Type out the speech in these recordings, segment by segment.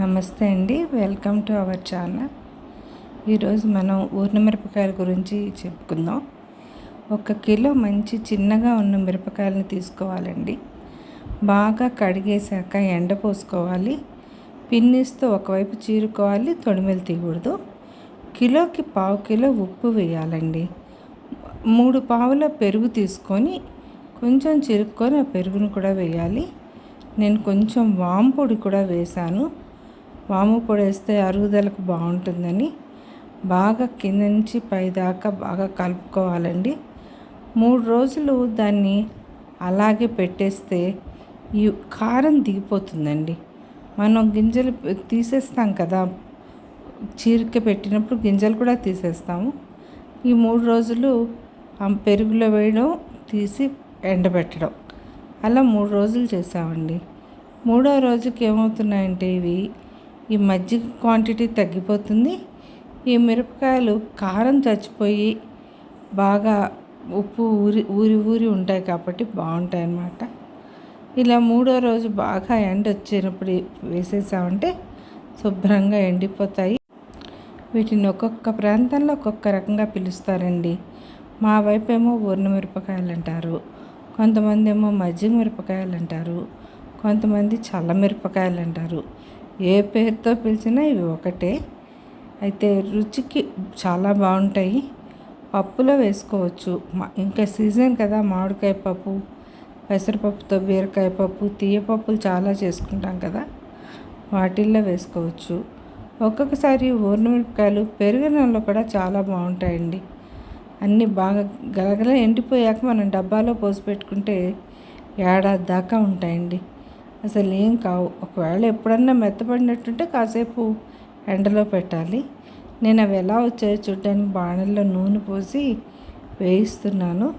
నమస్తే అండి. Welcome to our channel. ఈరోజు మనం ఊరిన మిరపకాయల గురించి చెప్పుకుందాం. ఒక కిలో మంచి చిన్నగా ఉన్న మిరపకాయలను తీసుకోవాలండి. బాగా కడిగేశాక ఎండ పోసుకోవాలి. పిన్నిస్తో ఒకవైపు చీరుకోవాలి తొడిమెలు తీయకూడదు. కిలోకి పావు కిలో ఉప్పు వేయాలండి. మూడు పావుల పెరుగు తీసుకొని కొంచెం చిరుక్కొని ఆ పెరుగును కూడా వేయాలి. నేను కొంచెం వాంపొడి కూడా వేశాను. వాము పొడి వేస్తే అరుగుదలకు బాగుంటుందని బాగా కింద నుంచి పైదాకా బాగా కలుపుకోవాలండి. మూడు రోజులు దాన్ని అలాగే పెట్టేస్తే ఈ కారం దిగిపోతుందండి. మనం గింజలు తీసేస్తాం కదా చీరిక పెట్టినప్పుడు గింజలు కూడా తీసేస్తాము. ఈ మూడు రోజులు ఆ పెరుగులో వేయడం తీసి ఎండబెట్టడం. అలా మూడు రోజులు చేసామండి. మూడో రోజుకి ఏమవుతున్నాయంటే ఇవి ఈ మజ్జిగ క్వాంటిటీ తగ్గిపోతుంది. ఈ మిరపకాయలు కారం చచ్చిపోయి బాగా ఉప్పు ఊరి ఊరి ఊరి ఉంటాయి కాబట్టి బాగుంటాయి అన్నమాట ఇలా మూడో రోజు బాగా ఎండ వచ్చినప్పుడు వేసేసామంటే శుభ్రంగా ఎండిపోతాయి. వీటిని ఒక్కొక్క ప్రాంతంలో ఒక్కొక్క రకంగా పిలుస్తారండి. మా వైపు ఏమో ఊర్ణ మిరపకాయలు అంటారు కొంతమంది ఏమో మజ్జిగ మిరపకాయలు అంటారు కొంతమంది చల్ల మిరపకాయలు అంటారు ఏ పేరుతో పిలిచినా ఇవి ఒకటే. అయితే రుచికి చాలా బాగుంటాయి. పప్పులో వేసుకోవచ్చు. ఇంకా సీజన్ కదా మామిడికాయ పప్పు పెసరపప్పుతో బీరకాయ పప్పు తీయపప్పులు చాలా చేసుకుంటాం కదా. వాటిల్లో వేసుకోవచ్చు. ఒక్కొక్కసారి ఊర్నమిరపకాయలు పెరుగనంలో కూడా చాలా బాగుంటాయండి. అన్నీ బాగా గలగల ఎండిపోయాక మనం డబ్బాలో పోసి పెట్టుకుంటే ఏడాది దాకా ఉంటాయండి. అసలు ఏం కావు. ఒకవేళ ఎప్పుడన్నా మెత్తపడినట్టుంటే కాసేపు ఎండలో పెట్టాలి. నేను అవి ఎలా వచ్చాయో చూడడానికి బాణల్లో నూనె పోసి వేయిస్తున్నాను.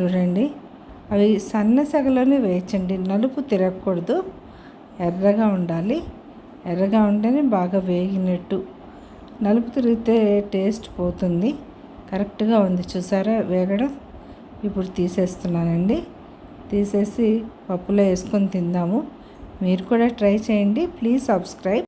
చూడండి. అవి సన్న సగలోనే వేయించండి నలుపు తిరగకూడదు. ఎర్రగా ఉండాలి. ఎర్రగా ఉంటేనే బాగా వేగినట్టు. నలుపు తిరిగితే టేస్ట్ పోతుంది. కరెక్ట్గా ఉంది. చూసారా? వేగడం. ఇప్పుడు తీసేస్తున్నానండి. తీసేసి పప్పులో వేసుకొని తిందాము. మీరు కూడా ట్రై చేయండి. Please subscribe.